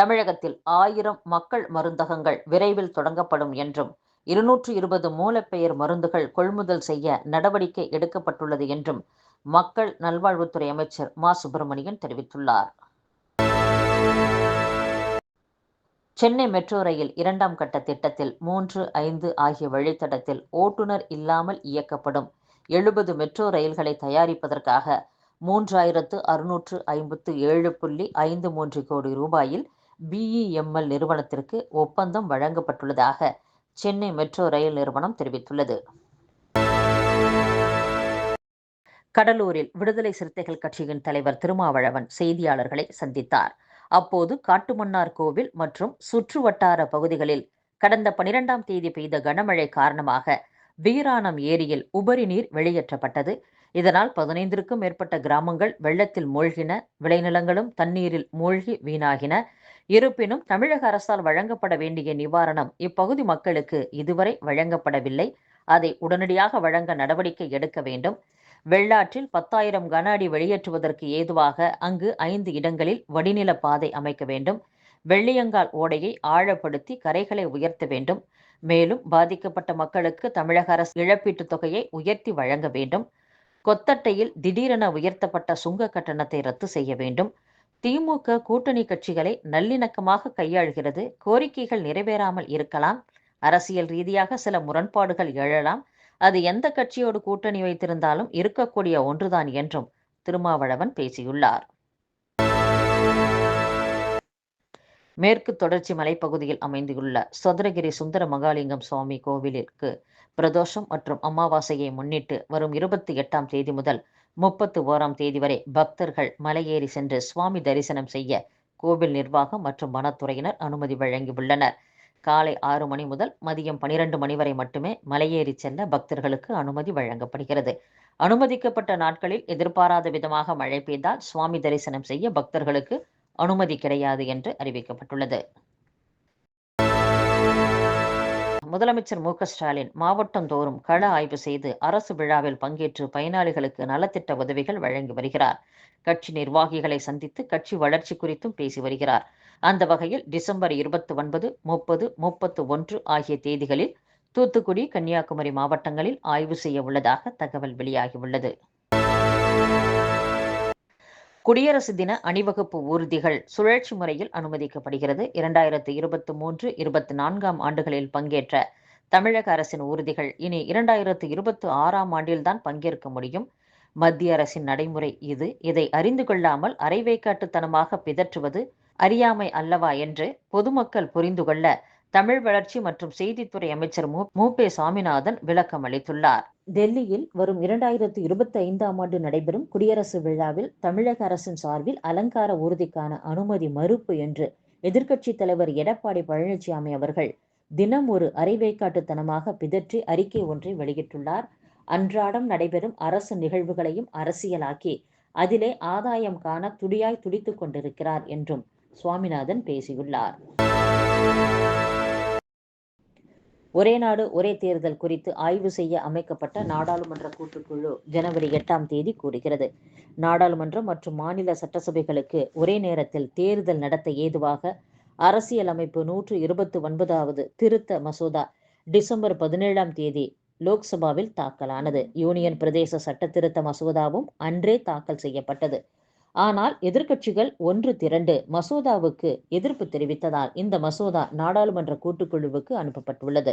தமிழகத்தில் ஆயிரம் மக்கள் மருந்தகங்கள் விரைவில் தொடங்கப்படும் என்றும் இருநூற்று இருபது மூலப்பெயர் மருந்துகள் கொள்முதல் செய்ய நடவடிக்கை எடுக்கப்பட்டுள்ளது என்றும் மக்கள் நல்வாழ்வுத்துறை அமைச்சர் மா. சுப்பிரமணியன் தெரிவித்துள்ளார். சென்னை மெட்ரோ ரயில் இரண்டாம் கட்ட திட்டத்தில் மூன்று ஐந்து ஆகிய வழித்தடத்தில் ஓட்டுநர் இல்லாமல் இயக்கப்படும். எழுபது மெட்ரோ ரயில்களை தயாரிப்பதற்காக மூன்றாயிரத்து அறுநூற்று ஐம்பத்து ஏழு புள்ளி ஐந்து மூன்று கோடி ரூபாயில் பிஇஎம்எல் நிறுவனத்திற்கு ஒப்பந்தம் வழங்கப்பட்டுள்ளதாக சென்னை மெட்ரோ ரயில் நிறுவனம் தெரிவித்துள்ளது. கடலூரில் விடுதலை சிறுத்தைகள் கட்சியின் தலைவர் திருமாவளவன் செய்தியாளர்களை சந்தித்தார். அப்போது காட்டுமன்னார் கோவில் மற்றும் சுற்று வட்டார பகுதிகளில் கடந்த பனிரெண்டாம் தேதி பெய்த கனமழை காரணமாக வீராணம் ஏரியில் உபரி நீர் வெளியேற்றப்பட்டது. இதனால் பதினைந்திற்கும் மேற்பட்ட கிராமங்கள் வெள்ளத்தில் மூழ்கின விளைநிலங்களும் தண்ணீரில் மூழ்கி வீணாகின. இருப்பினும் தமிழக அரசால் வழங்கப்பட வேண்டிய நிவாரணம் இப்பகுதி மக்களுக்கு இதுவரை வழங்கப்படவில்லை. அதை உடனடியாக வழங்க நடவடிக்கை எடுக்க வேண்டும். வெள்ளாற்றில் பத்தாயிரம் கன அடி வெளியேற்றுவதற்கு ஏதுவாக அங்கு ஐந்து இடங்களில் வடிநில பாதை அமைக்க வேண்டும். வெள்ளியங்கால் ஓடையை ஆழப்படுத்தி கரைகளை உயர்த்த வேண்டும். மேலும் பாதிக்கப்பட்ட மக்களுக்கு தமிழக அரசு இழப்பீட்டுத் தொகையை உயர்த்தி வழங்க வேண்டும். கொத்தட்டையில் திடீரென உயர்த்தப்பட்ட சுங்க கட்டணத்தை ரத்து செய்ய வேண்டும். திமுக கூட்டணி கட்சிகளை நல்லிணக்கமாக கையாள்கிறது. கோரிக்கைகள் நிறைவேறாமல் இருக்கலாம். அரசியல் ரீதியாக சில முரண்பாடுகள் எழலாம். அது எந்த கட்சியோடு கூட்டணி வைத்திருந்தாலும் இருக்கக்கூடிய ஒன்றுதான் என்றும் திருமாவளவன் பேசியுள்ளார். மேற்கு தொடர்ச்சி மலைப்பகுதியில் அமைந்துள்ள சதுரகிரி சுந்தர மகாலிங்கம் சுவாமி கோவிலிற்கு பிரதோஷம் மற்றும் அமாவாசையை முன்னிட்டு வரும் இருபத்தி எட்டாம் தேதி முதல் முப்பத்து ஓராம் தேதி வரை பக்தர்கள் மலையேறி சென்று சுவாமி தரிசனம் செய்ய கோவில் நிர்வாகம் மற்றும் வனத்துறையினர் அனுமதி வழங்கியுள்ளனர். காலை ஆறு மணி முதல் மதியம் பனிரெண்டு மணி வரை மட்டுமே மலையேறி செல்ல பக்தர்களுக்கு அனுமதி வழங்கப்படுகிறது. அனுமதிக்கப்பட்ட நாட்களில் எதிர்பாராத விதமாக மழை பெய்தால் சுவாமி தரிசனம் செய்ய பக்தர்களுக்கு அனுமதி கிடையாது என்று அறிவிக்கப்பட்டுள்ளது. முதலமைச்சர் மு ஸ்டாலின் மாவட்டம் தோறும் கள ஆய்வு செய்து அரசு விழாவில் பங்கேற்று பயனாளிகளுக்கு நலத்திட்ட உதவிகள் வழங்கி வருகிறார். கட்சி நிர்வாகிகளை சந்தித்து கட்சி வளர்ச்சி குறித்தும் பேசி வருகிறார். அந்த வகையில் டிசம்பர் இருபத்தி ஒன்பது முப்பது முப்பத்து ஒன்று ஆகிய தேதிகளில் தூத்துக்குடி கன்னியாகுமரி மாவட்டங்களில் ஆய்வு செய்ய உள்ளதாக தகவல் வெளியாகியுள்ளது குடியரசு தின அணிவகுப்பு ஊர்திகள் சுழற்சி முறையில் அனுமதிக்கப்படுகிறது. இரண்டாயிரத்து இருபத்தி மூன்று இருபத்தி நான்காம் ஆண்டுகளில் பங்கேற்ற தமிழக அரசின் ஊர்திகள் இனி இரண்டாயிரத்து இருபத்தி ஆறாம் ஆண்டில்தான் பங்கேற்க முடியும். மத்திய அரசின் நடைமுறை இது. இதை அறிந்து கொள்ளாமல் அரைவேக்காட்டுத்தனமாக பிதற்றுவது அறியாமை அல்லவா என்று பொதுமக்கள் புரிந்து கொள்ள தமிழ் வளர்ச்சி மற்றும் செய்தித்துறை அமைச்சர் மு பே சாமிநாதன் விளக்கம் அளித்துள்ளார். டெல்லியில் வரும் இரண்டாயிரத்தி இருபத்தி ஐந்தாம் ஆண்டு நடைபெறும் குடியரசு விழாவில் தமிழக அரசின் சார்பில் அலங்கார ஊர்திக்கான அனுமதி மறுப்பு என்று எதிர்க்கட்சித் தலைவர் எடப்பாடி பழனிசாமி அவர்கள் தினம் ஒரு அரைவேக்காட்டுத்தனமாக பிதற்றி அறிக்கை ஒன்றை வெளியிட்டுள்ளார். அன்றாடம் நடைபெறும் அரசு நிகழ்வுகளையும் அரசியலாக்கி அதிலே ஆதாயம் காண துடியாய் துடித்துக் கொண்டிருக்கிறார் என்றும் சுவாமிநாதன் பேசியுள்ளார். ஒரே நாடு ஒரே தேர்தல் குறித்து ஆய்வு செய்ய அமைக்கப்பட்ட நாடாளுமன்ற கூட்டுக்குழு ஜனவரி எட்டாம் தேதி கூறுகிறது. நாடாளுமன்றம் மற்றும் மாநில சட்டசபைகளுக்கு ஒரே நேரத்தில் தேர்தல் நடத்த ஏதுவாக அரசியலமைப்பு நூற்று இருபத்தி ஒன்பதாவது திருத்த மசோதா டிசம்பர் பதினேழாம் தேதி லோக்சபாவில் தாக்கலானது. யூனியன் பிரதேச சட்ட திருத்த மசோதாவும் அன்றே தாக்கல் செய்யப்பட்டது. ஆனால் எதிர்க்கட்சிகள் ஒன்று திரண்டு மசோதாவுக்கு எதிர்ப்பு தெரிவித்ததால் இந்த மசோதா நாடாளுமன்ற கூட்டுக்குழுவுக்கு அனுப்பப்பட்டுள்ளது.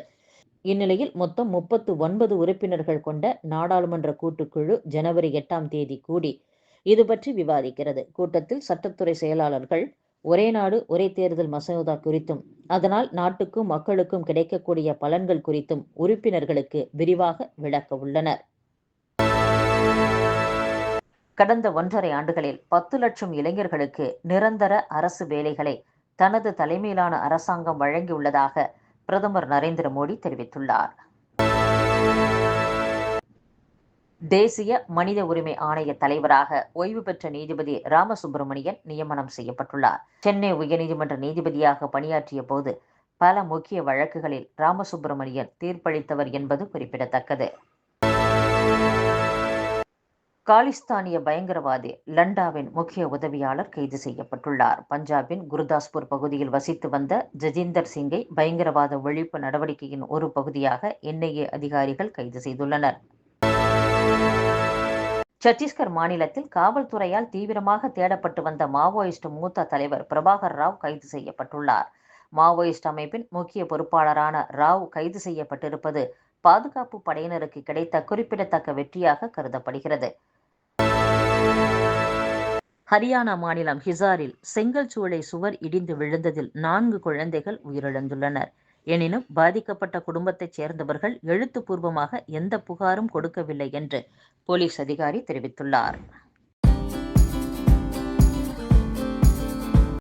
இந்நிலையில் மொத்தம் முப்பத்து ஒன்பது உறுப்பினர்கள் கொண்ட நாடாளுமன்ற கூட்டுக்குழு ஜனவரி எட்டாம் தேதி கூடி இது பற்றி விவாதிக்கிறது. கூட்டத்தில் சட்டத்துறை செயலாளர்கள் ஒரே நாடு ஒரே தேர்தல் மசோதா குறித்தும் அதனால் நாட்டுக்கும் மக்களுக்கும் கிடைக்கக்கூடிய பலன்கள் குறித்தும் உறுப்பினர்களுக்கு விரிவாக விளக்க உள்ளனர். கடந்த ஒன்றரை ஆண்டுகளில் பத்து லட்சம் இளைஞர்களுக்கு நிரந்தர அரசு வேலைகளை தனது தலைமையிலான அரசாங்கம் வழங்கியுள்ளதாக பிரதமர் நரேந்திர மோடி தெரிவித்துள்ளார். தேசிய மனித உரிமை ஆணைய தலைவராக ஓய்வு பெற்ற நீதிபதி ராமசுப்பிரமணியன் நியமனம் செய்யப்பட்டுள்ளார். சென்னை உயர்நீதிமன்ற நீதிபதியாக பணியாற்றிய போது பல முக்கிய வழக்குகளில் ராமசுப்பிரமணியன் தீர்ப்பளித்தவர் என்பது குறிப்பிடத்தக்கது. காலிஸ்தானிய பயங்கரவாதி லண்டாவின் முக்கிய உதவியாளர் கைது செய்யப்பட்டுள்ளார். பஞ்சாபின் குருதாஸ்பூர் பகுதியில் வசித்து வந்த ஜஜிந்தர் சிங்கை பயங்கரவாத ஒழிப்பு நடவடிக்கையின் ஒரு பகுதியாக என்ஐஏ அதிகாரிகள் கைது செய்துள்ளனர். சத்தீஸ்கர் மாநிலத்தில் காவல்துறையால் தீவிரமாக தேடப்பட்டு வந்த மாவோயிஸ்ட் மூத்த தலைவர் பிரபாகர் ராவ் கைது செய்யப்பட்டுள்ளார். மாவோயிஸ்ட் அமைப்பின் முக்கிய பொறுப்பாளரான ராவ் கைது செய்யப்பட்டிருப்பது பாதுகாப்பு படையினருக்கு கிடைத்த குறிப்பிடத்தக்க வெற்றியாக கருதப்படுகிறது. ஹரியானா மாநிலம் ஹிசாரில் செங்கல் சூளை சுவர் இடிந்து விழுந்ததில் நான்கு குழந்தைகள் உயிரிழந்துள்ளனர். எனினும் பாதிக்கப்பட்ட குடும்பத்தைச் சேர்ந்தவர்கள் எழுத்துப்பூர்வமாக எந்த புகாரும் கொடுக்கவில்லை என்று போலீஸ் அதிகாரி தெரிவித்துள்ளார்.